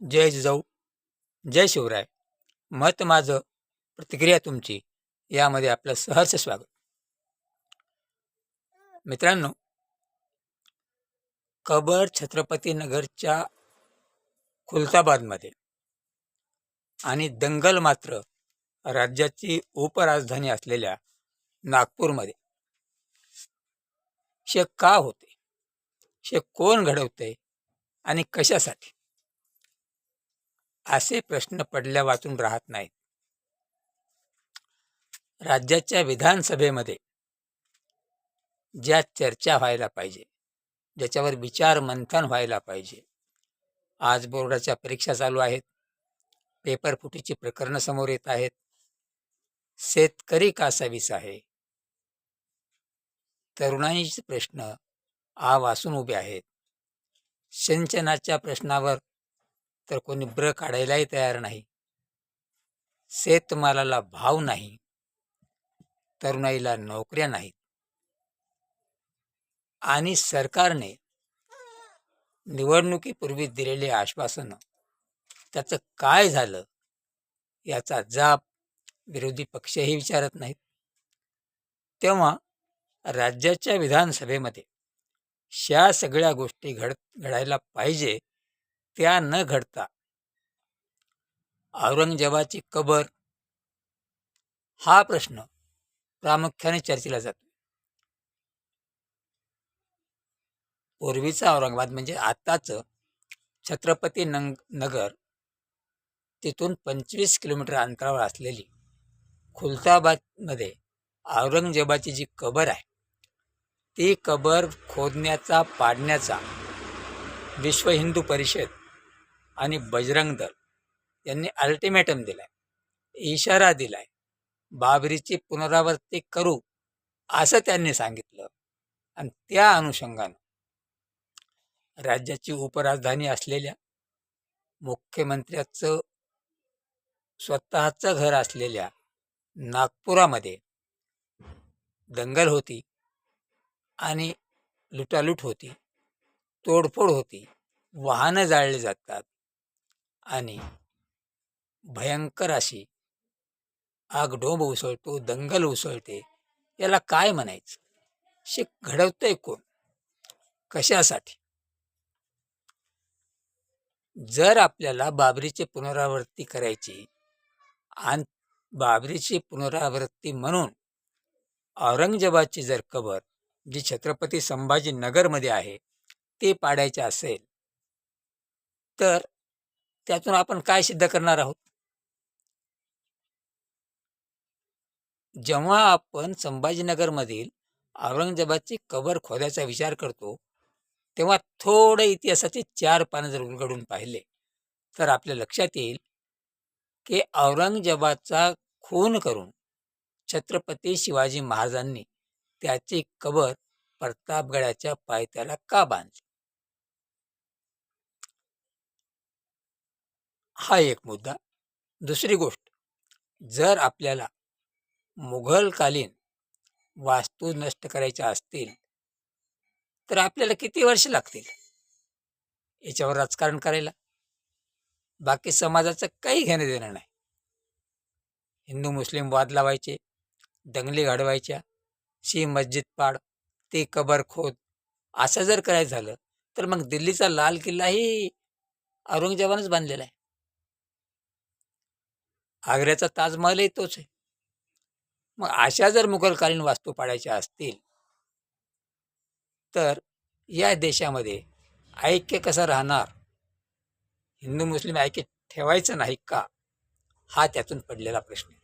जय जिजाऊ जय शिवराय. मत माझं प्रतिक्रिया तुमची यामध्ये आपलं सहर्ष स्वागत. मित्रांनो कबर छत्रपती नगरच्या खुलताबादमध्ये आणि दंगल मात्र राज्याची उपराजधानी असलेल्या नागपूरमध्ये. शे का होते? शे कोण घडवते? आणि कशासाठी? असे प्रश्न पडल्या वाचून राहत नाहीत. राज्याच्या विधानसभेमध्ये ज्या चर्चा व्हायला पाहिजे ज्याच्यावर विचार मंथन व्हायला पाहिजे आज बोर्डाच्या परीक्षा चालू आहेत पेपर फुटीची प्रकरणं समोर येत आहेत शेतकरी कासावीस आहे? तरुणाईचे प्रश्न आ वासून उभे आहेत. सिंचनाच्या प्रश्नावर तर कोणी ब्र काढायलाही तयार नाही. शेतमालाला भाव नाही. तरुणाईला नोकऱ्या नाहीत. आणि सरकारने निवडणुकीपूर्वी दिलेले आश्वासनं त्याचं काय झालं याचा जाप विरोधी पक्षही विचारत नाहीत. तेव्हा राज्याच्या विधानसभेमध्ये ह्या सगळ्या गोष्टी घड घडायला पाहिजे त्या न घडता औरंगजेबाची कबर हा प्रश्न प्रामुख्याने चर्चेला जातो. पूर्वीचा औरंगाबाद म्हणजे आत्ताचं छत्रपती नंग नगर तिथून पंचवीस किलोमीटर अंतरावर असलेली खुलताबादमध्ये औरंगजेबाची जी कबर आहे ती कबर खोदण्याचा पाडण्याचा विश्व हिंदू परिषद आणि बजरंग दल यांनी अल्टिमेटम दिलाय. इशारा दिलाय. बाबरीची पुनरावृत्ती करू असं त्यांनी सांगितलं. आणि त्या अनुषंगानं राज्याची उपराजधानी असलेल्या मुख्यमंत्र्याचं स्वतःचं घर असलेल्या नागपुरामध्ये दंगल होती आणि लुटालूट होती तोडफोड होती वाहनं जाळली जातात. आणि भयंकर अशी आगडोंब उसळतो दंगल उसळते. याला काय म्हणायचं? शे घडवतंय कोण? कशासाठी? जर आपल्याला बाबरीची पुनरावृत्ती करायची आणि बाबरीची पुनरावृत्ती म्हणून औरंगजेबाची जर कबर जी छत्रपती संभाजी नगरमध्ये आहे ते पाडायचे असेल तर त्यातून आपण काय सिद्ध करणार आहोत? जेव्हा आपण संभाजीनगरमधील औरंगजेबाची कबर खोदायचा विचार करतो तेव्हा थोडं इतिहासाचे चार पानं जर उलगडून पाहिले तर आपल्या लक्षात येईल की औरंगजेबाचा खून करून छत्रपती शिवाजी महाराजांनी त्याची कबर प्रतापगडाच्या पायथ्याला का बांधली? हा एक मुद्दा. दुसरी गोष्ट जर आपल्याला मुघलकालीन वास्तू नष्ट करायच्या असतील तर आपल्याला किती वर्ष लागतील याच्यावर राजकारण करायला? बाकी समाजाचं काही घेणं देणं नाही. हिंदू मुस्लिम वाद लावायचे दंगली घडवायच्या शी मस्जिद पाड ते कबर खोद असं जर करायचं झालं तर मग दिल्लीचा लाल किल्लाही औरंगजेबानंच बांधलेला आहे. आग्र्याचा ताजमहलही तोच आहे. मग अशा जर मुघलकालीन वास्तू पाडायच्या असतील तर या देशामध्ये ऐक्य कसं राहणार? हिंदू मुस्लिम ऐक्य ठेवायचं नाही का? हा त्यातून पडलेला प्रश्न आहे.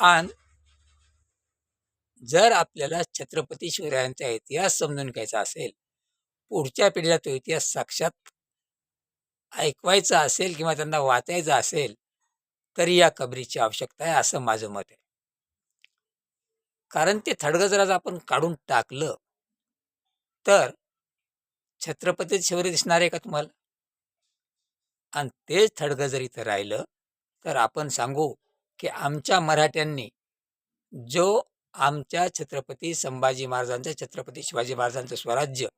आणि जर आपल्याला छत्रपती शिवरायांचा इतिहास समजून घ्यायचा असेल पुढच्या पिढीला तो इतिहास साक्षात ऐकवायचं असेल किंवा त्यांना वाचायचं असेल तरी या कबरीची आवश्यकता आहे असं माझं मत आहे. कारण ते थडगं जर आज आपण काढून टाकलं तर छत्रपती शिवरी दिसणार आहे का तुम्हाला? आणि तेच थडगं जर इथं राहिलं तर आपण सांगू की आमच्या मराठ्यांनी जो आमच्या छत्रपती संभाजी महाराजांचं छत्रपती शिवाजी महाराजांचं स्वराज्य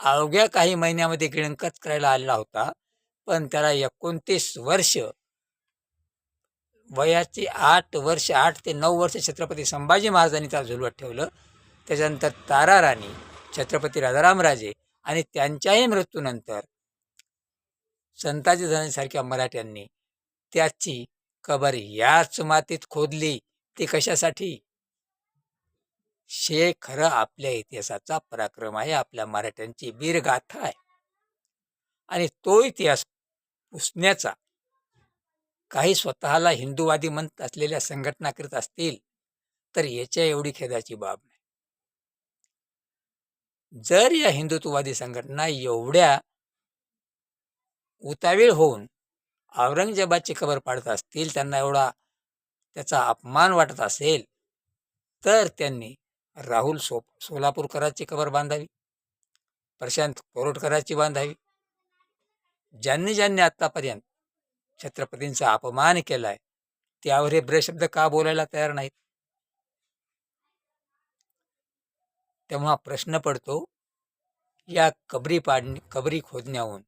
अवघ्या काही महिन्यामध्ये गिळंकच करायला आलेला होता. पण त्याला एकोणतीस वर्ष वयाची आठ वर्ष आठ ते नऊ वर्ष छत्रपती संभाजी महाराजांनी त्याला झुलवत ठेवलं. त्याच्यानंतर तारा राणी छत्रपती राजारामराजे आणि त्यांच्याही मृत्यूनंतर संताजी धनासारख्या मराठ्यांनी त्याची कबर याच मातीत खोदली. ती कशासाठी? हे खरं आपल्या इतिहासाचा पराक्रम आहे आपल्या मराठ्यांची वीरगाथा आहे. आणि तो इतिहास पुसण्याचा काही स्वतःला हिंदूवादी म्हणत असलेल्या संघटना करीत असतील तर याच्या एवढी खेदाची बाब नाही. जर या हिंदुत्ववादी संघटना एवढ्या उतावीळ होऊन औरंगजेबाची खबर पाडत असतील त्यांना एवढा त्याचा अपमान वाटत असेल तर त्यांनी राहुल सोप सोलापूरकरांची कबर बांधावी प्रशांत कोरोटकरांची बांधावी. ज्यांनी ज्यांनी आत्तापर्यंत छत्रपतींचा अपमान केलाय त्यावर हे ब्रशब्द का बोलायला तयार नाहीत? तेव्हा प्रश्न पडतो या कबरी पाडणे कबरी खोदण्याहून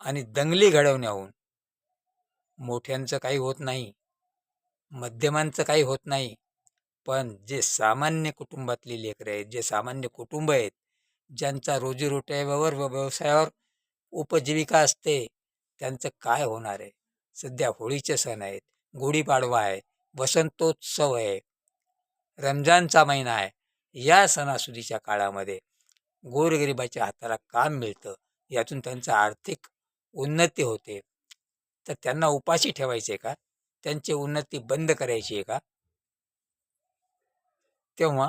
आणि दंगली घडवण्याहून मोठ्यांचं काही होत नाही मध्यमांचं काही होत नाही पण जे सामान्य कुटुंबातली लेकरं आहेत जे सामान्य कुटुंब आहेत ज्यांचा रोजीरोट्यावर व व्यवसायावर उपजीविका असते त्यांचं काय होणार आहे? सध्या होळीचे सण आहेत गुढीपाडवा आहे वसंतोत्सव आहे रमजानचा महिना आहे. या सणासुदीच्या काळामध्ये गोरगरिबाच्या हाताला काम मिळतं. यातून त्यांचं आर्थिक उन्नती होते. तर त्यांना उपाशी ठेवायचे का? त्यांची उन्नती बंद करायची आहे का? तेव्हा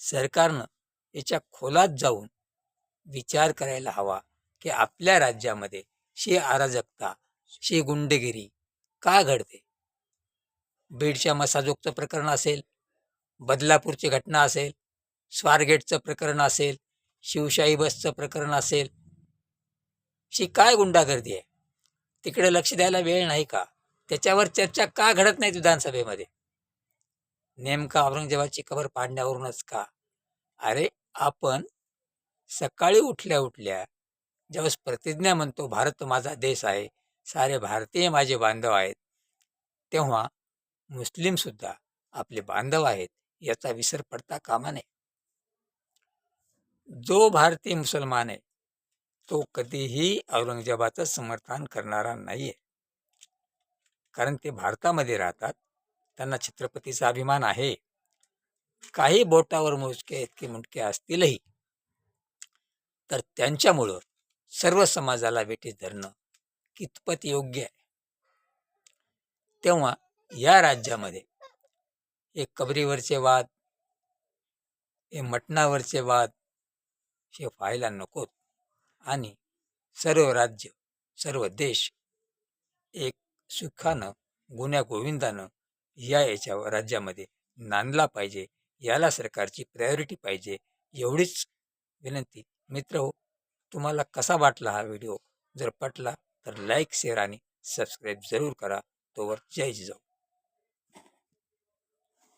सरकारनं याच्या खोलात जाऊन विचार करायला हवा की आपल्या राज्यामध्ये शी अराजकता शी गुंडगिरी का घडते? बीडच्या मसाजोगचं प्रकरण असेल बदलापूरची घटना असेल स्वारगेटचं प्रकरण असेल शिवशाही बसचं प्रकरण असेल शी काय गुंडागर्दी आहे? तिकडे लक्ष द्यायला वेळ नाही का? त्याच्यावर चर्चा का घडत नाही विधानसभेमध्ये? नेमका औरंगजेबाची कबर पाडण्यावरूनच का? अरे आपण सकाळी उठल्या उठल्या ज्यावेळेस प्रतिज्ञा म्हणतो भारत माझा देश आहे सारे भारतीय माझे बांधव आहेत तेव्हा मुस्लिमसुद्धा आपले बांधव आहेत याचा विसर पडता कामा नये. जो भारतीय मुसलमान आहे तो कधीही औरंगजेबाचं समर्थन करणारा नाहीये. कारण ते भारतामध्ये राहतात त्यांना छत्रपतीचा अभिमान आहे. काही बोटावर मोजके इतके मुंडके असतीलही. तर त्यांच्यामुळं सर्व समाजाला वेठीस धरणं कितपत योग्य आहे? तेव्हा या राज्यामध्ये हे कबरीवरचे वाद हे मटणावरचे वाद हे व्हायला नकोत. आणि सर्व राज्य सर्व देश एक सुखानं गुन्ह्या गोविंदानं या याच्या राज्यामध्ये नांदला पाहिजे याला सरकारची प्रायोरिटी पाहिजे एवढीच विनंती. मित्र हो तुम्हाला कसा वाटला हा व्हिडिओ जर पटला तर लाईक शेअर आणि सबस्क्राईब जरूर करा. तोवर जय जिजाऊ.